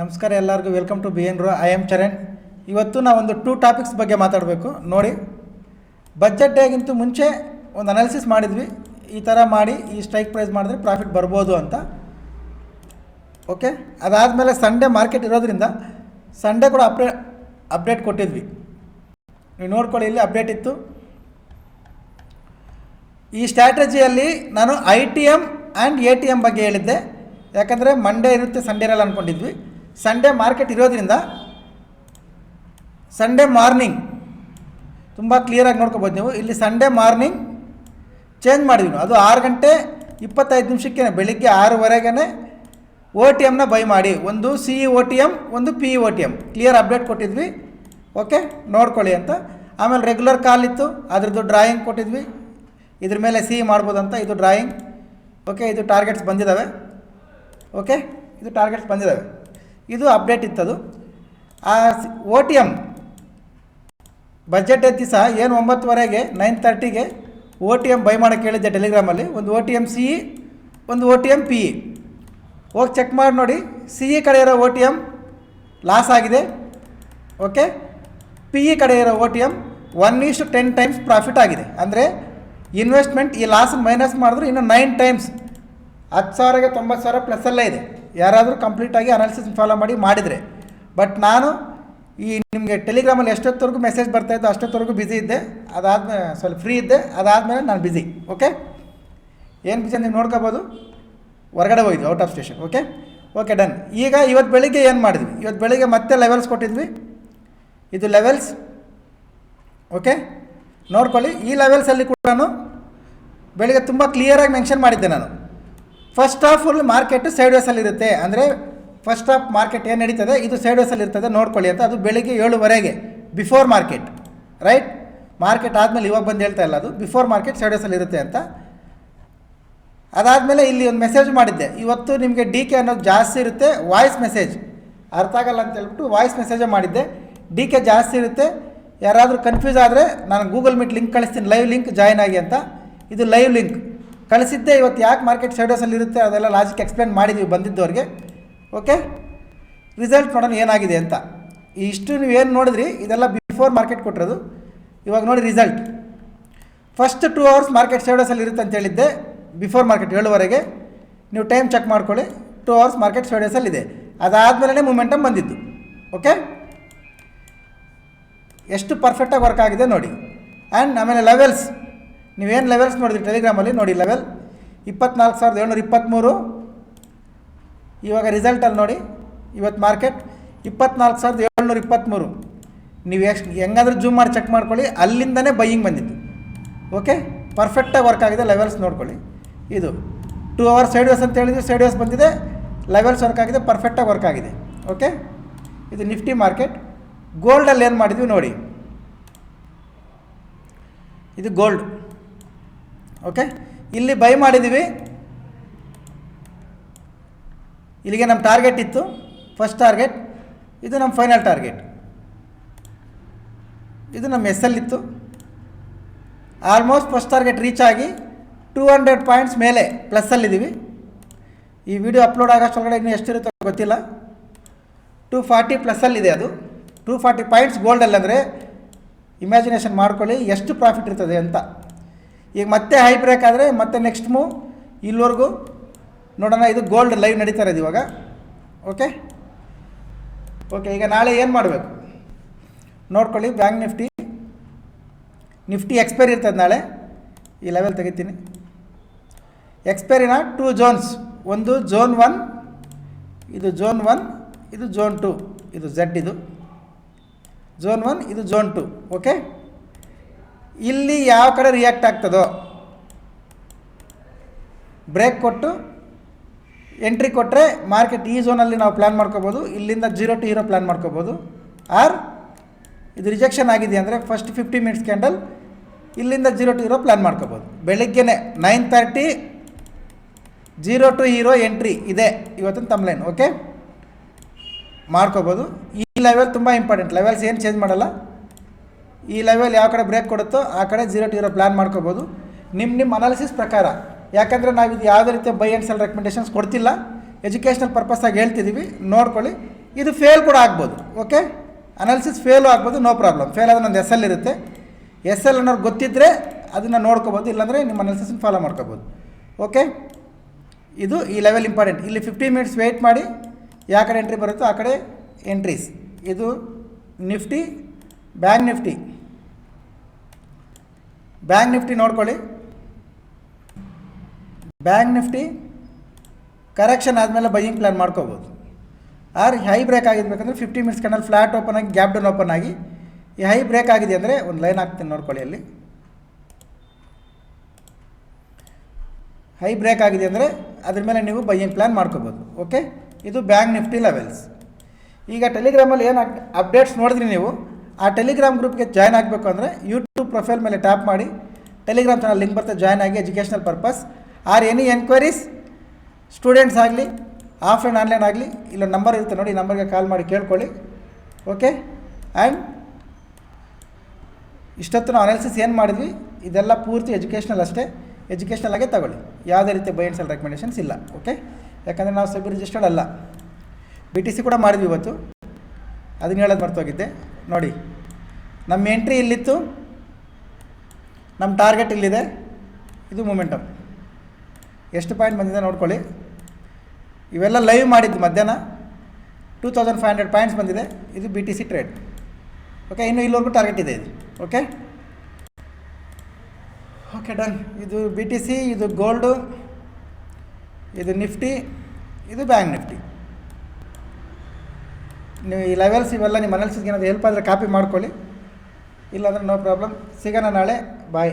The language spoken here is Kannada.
ನಮಸ್ಕಾರ ಎಲ್ಲರಿಗೂ welcome to B N row I am Charan ಇವತ್ತು ನಾವು ಒಂದು ಟೂ ಟಾಪಿಕ್ಸ್ ಬಗ್ಗೆ ಮಾತಾಡಬೇಕು. ನೋಡಿ ಬಜೆಟ್ ಡೇಗಿಂತೂ ಮುಂಚೆ ಒಂದು ಅನಾಲಿಸಿಸ್ ಮಾಡಿದ್ವಿ. ಈ ಥರ ಮಾಡಿ, ಈ ಸ್ಟ್ರೈಕ್ ಪ್ರೈಸ್ ಮಾಡಿದ್ರೆ ಪ್ರಾಫಿಟ್ ಬರ್ಬೋದು ಅಂತ. ಓಕೆ ಅದಾದಮೇಲೆ ಸಂಡೇ ಮಾರ್ಕೆಟ್ ಇರೋದ್ರಿಂದ ಸಂಡೇ ಕೂಡ ಅಪ್ಡೇ ಅಪ್ಡೇಟ್ ಕೊಟ್ಟಿದ್ವಿ. ನೀವು ನೋಡ್ಕೊಳ್ಳಿ, ಇಲ್ಲಿ ಅಪ್ಡೇಟ್ ಇತ್ತು. ಈ ಸ್ಟ್ರಾಟಜಿಯಲ್ಲಿ ನಾನು I T M and A T M ಬಗ್ಗೆ ಹೇಳಿದ್ದೆ. ಯಾಕಂದರೆ ಮಂಡೇ ಇರುತ್ತೆ ಸಂಡೇ ಇರಲ್ಲ ಅಂದ್ಕೊಂಡಿದ್ವಿ ಸಂಡೇ ಮಾರ್ಕೆಟ್ ಇರೋದ್ರಿಂದ ಸಂಡೇ ಮಾರ್ನಿಂಗ್ ತುಂಬ ಕ್ಲಿಯರಾಗಿ ನೋಡ್ಕೋಬೋದು ನೀವು. ಇಲ್ಲಿ ಸಂಡೇ ಮಾರ್ನಿಂಗ್ ಚೇಂಜ್ ಮಾಡಿದ್ವಿ. ಅದು ಆರು ಗಂಟೆ ಇಪ್ಪತ್ತೈದು ನಿಮಿಷಕ್ಕೆ ಬೆಳಿಗ್ಗೆ ಆರೂವರೆಗೆ ಓ ಟಿ ಎಮ್ನ ಬೈ ಮಾಡಿ. ಒಂದು C E O T M ಒಂದು P E O T M clear update ಕೊಟ್ಟಿದ್ವಿ. ಓಕೆ ನೋಡ್ಕೊಳ್ಳಿ ಅಂತ. ಆಮೇಲೆ ರೆಗ್ಯುಲರ್ ಕಾಲ್ ಇತ್ತು. ಅದ್ರದ್ದು ಡ್ರಾಯಿಂಗ್ ಕೊಟ್ಟಿದ್ವಿ. ಇದ್ರ ಮೇಲೆ ಸಿ ಮಾಡ್ಬೋದಂತ. ಇದು ಡ್ರಾಯಿಂಗ್ ಓಕೆ ಇದು ಟಾರ್ಗೆಟ್ಸ್ ಬಂದಿದ್ದಾವೆ ಓಕೆ ಇದು ಟಾರ್ಗೆಟ್ಸ್ ಬಂದಿದ್ದಾವೆ ಇದು ಅಪ್ಡೇಟ್ ಇತ್ತದು. ಆ ಓ ಟಿ ಎಂ ಬಜೆಟ್ ದಿವಸ ಏನು ಒಂಬತ್ತುವರೆಗೆ ನೈನ್ ತರ್ಟಿಗೆ ಓ ಟಿ ಎಂ ಬೈ ಮಾಡೋಕ್ಕೆ ಹೇಳಿದ್ದೆ ಟೆಲಿಗ್ರಾಮಲ್ಲಿ ಒಂದು O T M C E ಒಂದು O T M P E ಹೋಗಿ ಚೆಕ್ ಮಾಡಿ ನೋಡಿ. ಸಿ ಇ ಕಡೆ ಇರೋ ಓ ಟಿ ಎಂ ಲಾಸ್ ಆಗಿದೆ. ಓಕೆ ಪಿ ಇ ಕಡೆ ಇರೋ ಓ ಟಿ ಎಂ ಒನ್ ಇಷ್ಟು ಟೆನ್ ಟೈಮ್ಸ್ ಪ್ರಾಫಿಟ್ ಆಗಿದೆ. ಅಂದರೆ ಇನ್ವೆಸ್ಟ್ಮೆಂಟ್ ಈ ಲಾಸ್ ಮೈನಸ್ ಮಾಡಿದ್ರು ಇನ್ನು ನೈನ್ ಟೈಮ್ಸ್ ಹತ್ತು ಸಾವಿರಗೆ ತೊಂಬತ್ತು ಸಾವಿರ ಪ್ಲಸ್ಸಲ್ಲೇ ಇದೆ. ಯಾರಾದರೂ ಕಂಪ್ಲೀಟಾಗಿ ಅನಾಲಿಸಿಸ್ ಫಾಲೋ ಮಾಡಿ ಮಾಡಿದರೆ. ಬಟ್ ನಾನು ಈ ನಿಮಗೆ ಟೆಲಿಗ್ರಾಮಲ್ಲಿ ಎಷ್ಟೊತ್ತವರೆಗೂ ಮೆಸೇಜ್ ಬರ್ತಾಯಿತ್ತು ಅಷ್ಟೊತ್ತವರೆಗೂ ಬ್ಯುಸಿ ಇದ್ದೆ. ಅದಾದಮೇಲೆ ಸ್ವಲ್ಪ ಫ್ರೀ ಇದ್ದೆ. ಅದಾದಮೇಲೆ ನಾನು ಬ್ಯುಸಿ ಓಕೆ ಏನು ಬ್ಯುಸಿ ನೀವು ನೋಡ್ಕೋಬೋದು. ಹೊರಗಡೆ ಹೋಗಿದ್ವಿ out of station okay okay done ಈಗ ಇವತ್ತು ಬೆಳಿಗ್ಗೆ ಏನು ಮಾಡಿದ್ವಿ? ಇವತ್ತು ಬೆಳಿಗ್ಗೆ ಮತ್ತೆ ಲೆವೆಲ್ಸ್ ಕೊಟ್ಟಿದ್ವಿ. ಇದು ಲೆವೆಲ್ಸ್ ಓಕೆ ನೋಡ್ಕೊಳ್ಳಿ, ಈ ಲೆವೆಲ್ಸಲ್ಲಿ ಕೂಡ ನಾನು ಬೆಳಿಗ್ಗೆ ತುಂಬ ಕ್ಲಿಯರಾಗಿ ಮೆನ್ಷನ್ ಮಾಡಿದ್ದೆ ನಾನು. First of all market side ವೇಸಲ್ಲಿ ಇರುತ್ತೆ. ಅಂದರೆ ಫಸ್ಟ್ ಆಫ್ ಮಾರ್ಕೆಟ್ ಏನು ನಡೀತದೆ? ಇದು ಸೈಡ್ ವೇಸಲ್ಲಿ ಇರ್ತದೆ. ನೋಡ್ಕೊಳ್ಳಿ ಅಂತ. ಅದು ಬೆಳಿಗ್ಗೆ ಏಳುವರೆಗೆ ಬಿಫೋರ್ ಮಾರ್ಕೆಟ್ ರೈಟ್ ಮಾರ್ಕೆಟ್ ಆದಮೇಲೆ ಇವಾಗ ಬಂದು ಹೇಳ್ತಾ ಇಲ್ಲ ಅದು. ಬಿಫೋರ್ ಮಾರ್ಕೆಟ್ ಸೈಡ್ ವೇಸಲ್ಲಿ ಇರುತ್ತೆ ಅಂತ. ಅದಾದಮೇಲೆ ಇಲ್ಲಿ ಒಂದು ಮೆಸೇಜ್ ಮಾಡಿದ್ದೆ. ಇವತ್ತು ನಿಮಗೆ ಡಿ ಕೆ ಅನ್ನೋದು ಜಾಸ್ತಿ ಇರುತ್ತೆ. ವಾಯ್ಸ್ ಮೆಸೇಜ್ ಅರ್ಥ ಆಗಲ್ಲ ಅಂತ ಹೇಳ್ಬಿಟ್ಟು ವಾಯ್ಸ್ ಮೆಸೇಜೇ ಮಾಡಿದ್ದೆ. ಡಿ ಕೆ ಜಾಸ್ತಿ ಇರುತ್ತೆ. ಯಾರಾದರೂ ಕನ್ಫ್ಯೂಸ್ ಆದರೆ ನಾನು ಗೂಗಲ್ ಮೀಟ್ ಲಿಂಕ್ ಕಳಿಸ್ತೀನಿ. ಲೈವ್ ಲಿಂಕ್ ಜಾಯ್ನ್ ಆಗಿ ಅಂತ. ಇದು ಲೈವ್ ಲಿಂಕ್ ಕಳಿಸಿದ್ದೆ ಇವತ್ತು ಯಾಕೆ ಮಾರ್ಕೆಟ್ ಶೇಡೋಸಲ್ಲಿ ಇರುತ್ತೆ ಅದೆಲ್ಲ ಲಾಜಿಕ್ ಎಕ್ಸ್ಪ್ಲೇನ್ ಮಾಡಿದ್ದೀವಿ ಬಂದಿದ್ದವ್ರಿಗೆ ಓಕೆ ರಿಸಲ್ಟ್ ನೋಡೋಣ ಏನಾಗಿದೆ ಅಂತ. ಇಷ್ಟು ಏನು ನೋಡಿದ್ರಿ, ಇದೆಲ್ಲ ಬಿಫೋರ್ ಮಾರ್ಕೆಟ್ ಕೊಟ್ಟಿರೋದು. ಇವಾಗ ನೋಡಿ result first two hours market ಶೇಡೋಸಲ್ಲಿ ಇರುತ್ತೆ ಅಂತ ಹೇಳಿದ್ದೆ ಬಿಫೋರ್ ಮಾರ್ಕೆಟ್ ಏಳುವರೆಗೆ. ನೀವು ಟೈಮ್ ಚೆಕ್ ಮಾಡ್ಕೊಳ್ಳಿ ಟೂ ಅವರ್ಸ್ ಮಾರ್ಕೆಟ್ ಶೇಡೋಸಲ್ಲಿದೆ ಅದಾದಮೇಲೆ ಮೂಮೆಂಟಮ್ ಬಂದಿದ್ದು ಓಕೆ ಎಷ್ಟು ಪರ್ಫೆಕ್ಟಾಗಿ ವರ್ಕ್ ಆಗಿದೆ ನೋಡಿ. ಆ್ಯಂಡ್ ಆಮೇಲೆ ಲೆವೆಲ್ಸ್ ನೀವೇನು ಲೆವೆಲ್ಸ್ ನೋಡಿದ್ರಿ ಟೆಲಿಗ್ರಾಮಲ್ಲಿ ನೋಡಿ ಲೆವೆಲ್ ಇಪ್ಪತ್ನಾಲ್ಕು ಸಾವಿರದ ಏಳ್ನೂರ ಇಪ್ಪತ್ತ್ಮೂರು ಇವಾಗ ರಿಸಲ್ಟಲ್ಲಿ ನೋಡಿ ಇವತ್ತು ಮಾರ್ಕೆಟ್ ಇಪ್ಪತ್ನಾಲ್ಕು ಸಾವಿರದ ಏಳ್ನೂರ ಇಪ್ಪತ್ತ್ಮೂರು ನೀವು ಎಷ್ಟು, ಹೆಂಗಾದ್ರೂ ಜೂಮ್ ಮಾಡಿ ಚೆಕ್ ಮಾಡ್ಕೊಳ್ಳಿ, ಅಲ್ಲಿಂದನೇ ಬೈಯಿಂಗ್ ಬಂದಿದ್ದು ಓಕೆ ಪರ್ಫೆಕ್ಟಾಗಿ ವರ್ಕ್ ಆಗಿದೆ ಲೆವೆಲ್ಸ್ ನೋಡ್ಕೊಳ್ಳಿ. ಇದು ಟೂ ಅವರ್ಸ್ ಸೈಡ್ ವೇಸ್ ಅಂತ ಹೇಳಿದ್ವಿ ಸೈಡ್ ವೇಸ್ ಬಂದಿದೆ ಲೆವೆಲ್ಸ್ ವರ್ಕ್ ಆಗಿದೆ ಪರ್ಫೆಕ್ಟಾಗಿ ವರ್ಕ್ ಆಗಿದೆ. ಓಕೆ ಇದು ನಿಫ್ಟಿ ಮಾರ್ಕೆಟ್ ಗೋಲ್ಡಲ್ಲಿ ಏನು ಮಾಡಿದ್ವಿ ನೋಡಿ? ಇದು ಗೋಲ್ಡ್ ಓಕೆ ಇಲ್ಲಿ ಬೈ ಮಾಡಿದ್ದೀವಿ ಇಲ್ಲಿಗೆ ನಮ್ಮ ಟಾರ್ಗೆಟ್ ಇತ್ತು. ಫಸ್ಟ್ ಟಾರ್ಗೆಟ್ ಇದು ನಮ್ಮ ಫೈನಲ್ ಟಾರ್ಗೆಟ್ ಇದು ನಮ್ಮ ಎಸ್ ಎಲ್ ಇತ್ತು. ಆಲ್ಮೋಸ್ಟ್ ಫಸ್ಟ್ ಟಾರ್ಗೆಟ್ ರೀಚ್ ಆಗಿ ಟೂ ಹಂಡ್ರೆಡ್ ಪಾಯಿಂಟ್ಸ್ ಮೇಲೆ ಪ್ಲಸ್ಸಲ್ಲಿದ್ದೀವಿ ಈ ವಿಡಿಯೋ ಅಪ್ಲೋಡ್ ಆಗೋಷ್ಟೊಳಗಡೆ ಇನ್ನೂ ಎಷ್ಟಿರುತ್ತೋ ಗೊತ್ತಿಲ್ಲ. ಟೂ ಫಾರ್ಟಿ ಪ್ಲಸ್ಸಲ್ಲಿದೆ ಅದು. ಟೂ ಫಾರ್ಟಿ ಪಾಯಿಂಟ್ಸ್ ಗೋಲ್ಡಲ್ಲಿ ಅಂದರೆ ಇಮ್ಯಾಜಿನೇಷನ್ ಮಾಡ್ಕೊಳ್ಳಿ ಎಷ್ಟು ಪ್ರಾಫಿಟ್ ಇರ್ತದೆ ಅಂತ. ಈಗ ಮತ್ತೆ ಹೈ ಬ್ರೇಕ್ ಆದರೆ ಮತ್ತೆ ನೆಕ್ಸ್ಟ್ ಮೂವ್ ಇಲ್ಲಿವರೆಗೂ ನೋಡೋಣ, ಇದು ಗೋಲ್ಡ್ ಲೈವ್ ನಡೀತಾ ಇರೋದು ಇವಾಗ. ಓಕೆ ಓಕೆ ಈಗ ನಾಳೆ ಏನು ಮಾಡಬೇಕು? ನೋಡ್ಕೊಳ್ಳಿ ಬ್ಯಾಂಕ್ ನಿಫ್ಟಿ. ನಿಫ್ಟಿ ಎಕ್ಸ್ಪೈರಿ ಇರ್ತದೆ ನಾಳೆ. ಈ ಲೆವೆಲ್ ತೆಗಿತೀನಿ. ಎಕ್ಸ್ಪೈರಿನ ಟೂ ಝೋನ್ಸ್ ಒಂದು ಝೋನ್ ಒನ್ ಇದು ಝೋನ್ ಒನ್ ಇದು ಝೋನ್ ಟು ಇದು ಝಡ್ ಇದು. ಝೋನ್ ಒನ್ ಇದು ಝೋನ್ ಟು ಓಕೆ ಇಲ್ಲಿ ಯಾವ ಕಡೆ ರಿಯಾಕ್ಟ್ ಆಗ್ತದೋ? ಬ್ರೇಕ್ ಕೊಟ್ಟು ಎಂಟ್ರಿ ಕೊಟ್ಟರೆ ಮಾರ್ಕೆಟ್ ಈ ಝೋನಲ್ಲಿ ನಾವು ಪ್ಲ್ಯಾನ್ ಮಾಡ್ಕೋಬೋದು, ಇಲ್ಲಿಂದ ಜೀರೋ ಟು ಹೀರೋ ಪ್ಲ್ಯಾನ್ ಮಾಡ್ಕೋಬೋದು. ಆರ್ ಇದು ರಿಜೆಕ್ಷನ್ ಆಗಿದೆ ಅಂದರೆ ಫಸ್ಟ್ ಫಿಫ್ಟಿ ಮಿನಿಟ್ಸ್ ಕ್ಯಾಂಡಲ್ ಇಲ್ಲಿಂದ ಜೀರೋ ಟು ಹೀರೋ ಪ್ಲ್ಯಾನ್ ಮಾಡ್ಕೋಬೋದು. ಬೆಳಿಗ್ಗೆನೆ nine thirty zero to hero entry ಇದೆ ಇವತ್ತಿನ ತಮ್ಲೈನ್ ಓಕೆ ಮಾಡ್ಕೋಬೋದು. ಈ ಲೆವೆಲ್ ತುಂಬ ಇಂಪಾರ್ಟೆಂಟ್ ಲೆವೆಲ್ಸ್ ಏನು ಚೇಂಜ್ ಮಾಡಲ್ಲ. ಈ ಲೆವೆಲ್ ಯಾವ ಕಡೆ ಬ್ರೇಕ್ ಕೊಡುತ್ತೋ ಆ ಕಡೆ ಜೀರೋ ಟು ಜೀರೋ ಪ್ಲ್ಯಾನ್ ಮಾಡ್ಕೋಬೋದು. ನಿಮ್ಮ ನಿಮ್ಮ ಅನಾಲಿಸಿಸ್ ಪ್ರಕಾರ, ಯಾಕಂದರೆ ನಾವು ಇದು ಯಾವುದೇ ರೀತಿಯ ಬೈ ಆ್ಯಂಡ್ ಸೆಲ್ ರೆಕಮೆಂಡೇಷನ್ಸ್ ಕೊಡ್ತಿಲ್ಲ. ಎಜುಕೇಷನಲ್ ಪರ್ಪಸ್ಸಾಗಿ ಹೇಳ್ತಿದ್ದೀವಿ ನೋಡ್ಕೊಳ್ಳಿ. ಇದು ಫೇಲ್ ಕೂಡ ಆಗ್ಬೋದು ಓಕೆ ಅನಾಲಿಸಿಸ್ ಫೇಲು ಆಗ್ಬೋದು ನೋ ಪ್ರಾಬ್ಲಮ್ ಫೇಲ್ ಆದ್ರೆ ನಂದು ಎಸ್ ಎಲ್ ಇರುತ್ತೆ. ಎಸ್ ಎಲ್ ಅನ್ನೋರು ಗೊತ್ತಿದ್ದರೆ ಅದನ್ನು ನೋಡ್ಕೋಬೋದು, ಇಲ್ಲಾಂದರೆ ನಿಮ್ಮ ಅನಾಲಿಸಿಸ್ ಫಾಲೋ ಮಾಡ್ಕೋಬೋದು ಓಕೆ ಇದು ಈ ಲೆವೆಲ್ ಇಂಪಾರ್ಟೆಂಟ್ ಇಲ್ಲಿ ಫಿಫ್ಟೀನ್ ಮಿನಿಟ್ಸ್ ವೆಯ್ಟ್ ಮಾಡಿ ಯಾವ ಕಡೆ ಎಂಟ್ರಿ ಬರುತ್ತೋ ಆ ಕಡೆ ಎಂಟ್ರೀಸ್ ಇದು Nifty Bank Nifty. Bank Nifty ನೋಡ್ಕೊಳ್ಳಿ. ಬ್ಯಾಂಕ್ ನಿಫ್ಟಿ ಕರೆಕ್ಷನ್ ಆದಮೇಲೆ ಬೈಯಿಂಗ್ ಪ್ಲ್ಯಾನ್ ಮಾಡ್ಕೋಬೋದು. ಆರ್ ಹೈ ಬ್ರೇಕ್ ಆಗಿರ್ಬೇಕಂದ್ರೆ ಫಿಫ್ಟಿ ಮಿನಿಟ್ಸ್ ಕಣ್ಣಲ್ಲಿ ಫ್ಲಾಟ್ ಓಪನ್ ಆಗಿ ಗ್ಯಾಪ್ ಡೌನ್ ಓಪನ್ ಆಗಿ ಈ ಹೈ ಬ್ರೇಕ್ ಆಗಿದೆ ಅಂದರೆ ಒಂದು ಲೈನ್ ಹಾಕ್ತೀನಿ ನೋಡ್ಕೊಳ್ಳಿ ಅಲ್ಲಿ. ಹೈ ಬ್ರೇಕ್ ಆಗಿದೆ ಅಂದರೆ ಅದ್ರ ಮೇಲೆ ನೀವು ಬೈಯಿಂಗ್ ಪ್ಲ್ಯಾನ್ ಮಾಡ್ಕೋಬೋದು. ಓಕೆ ಇದು ಬ್ಯಾಂಕ್ ನಿಫ್ಟಿ ಲೆವೆಲ್ಸ್ ಈಗ ಟೆಲಿಗ್ರಾಮಲ್ಲಿ ಏನು ಅಪ್ಡೇಟ್ಸ್ ನೋಡಿದ್ರಿ ನೀವು? ಆ ಟೆಲಿಗ್ರಾಮ್ ಗ್ರೂಪ್ಗೆ ಜಾಯ್ನ್ ಆಗಬೇಕು ಅಂದರೆ ಯೂಟ್ಯೂಬ್ ಪ್ರೊಫೈಲ್ ಮೇಲೆ ಟ್ಯಾಪ್ ಮಾಡಿ. ಟೆಲಿಗ್ರಾಮ್ ಚಾನಲ್ ಲಿಂಕ್ ಬರ್ತದೆ ಜಾಯ್ನ್ ಆಗಿ educational purpose or any enquiries students ಆಗಲಿ ಆಫ್ಲೈನ್ ಆನ್ಲೈನ್ ಆಗಲಿ, ಇಲ್ಲ ನಂಬರ್ ಇರುತ್ತೆ ನೋಡಿ ನಂಬರ್ಗೆ ಕಾಲ್ ಮಾಡಿ ಕೇಳ್ಕೊಳ್ಳಿ. ಓಕೆ ಆ್ಯಂಡ್ ಇಷ್ಟೊತ್ತು ನಾವು ಅನಾಲಿಸಿಸ್ ಏನು ಮಾಡಿದ್ವಿ? ಇದೆಲ್ಲ ಪೂರ್ತಿ ಎಜುಕೇಷನಲ್ ಅಷ್ಟೇ. ಎಜುಕೇಷನಲ್ ಆಗೇ ತಗೊಳ್ಳಿ. ಯಾವುದೇ ರೀತಿ ಬೈ ಅಲ್ಲಿ ರೆಕಮೆಂಡೇಷನ್ಸ್ ಇಲ್ಲ. ಓಕೆ ಯಾಕಂದರೆ ನಾವು ಸಬ್ ರಿಜಿಸ್ಟರ್ಡ್ ಅಲ್ಲ. ಬಿ ಟಿ ಸಿ ಕೂಡ ಮಾಡಿದ್ವಿ ಇವತ್ತು. ಅದನ್ನ ಹೇಳೋದು ಮರ್ತೋಗಿದ್ದೆ. ನೋಡಿ, ನಮ್ಮ ಎಂಟ್ರಿ ಇಲ್ಲಿತ್ತು, ನಮ್ಮ ಟಾರ್ಗೆಟ್ ಇಲ್ಲಿದೆ, ಇದು ಮೂಮೆಂಟಮ್ ಎಷ್ಟು ಪಾಯಿಂಟ್ ಬಂದಿದೆ ನೋಡ್ಕೊಳ್ಳಿ. ಇವೆಲ್ಲ ಲೈವ್ ಮಾಡಿದ್ದು ಮಧ್ಯಾಹ್ನ two thousand five hundred points ಬಂದಿದೆ, ಇದು B T C trade okay ಇನ್ನು ಇಲ್ಲಿವರೆಗೂ ಟಾರ್ಗೆಟ್ ಇದೆ ಇದು. ಓಕೆ ಓಕೆ ಡನ್ ಇದು ಬಿ ಟಿ ಸಿ ಇದು ಗೋಲ್ಡು ಇದು ನಿಫ್ಟಿ ಇದು ಬ್ಯಾಂಕ್ ನಿಫ್ಟಿ ನೀವು ಈ ಲೆವೆಲ್ಸ್ ಇವೆಲ್ಲ ನಿಮ್ಮ ಅನಾಲಿಸಿಸ್ಗೆ ಏನಾದರೂ ಹೆಲ್ಪ್ ಆದರೆ ಕಾಪಿ ಮಾಡ್ಕೊಳ್ಳಿ. ಇಲ್ಲಾಂದರೆ ನೋ ಪ್ರಾಬ್ಲಮ್ ಸಿಗೋಣ ನಾಳೆ. ಬಾಯ್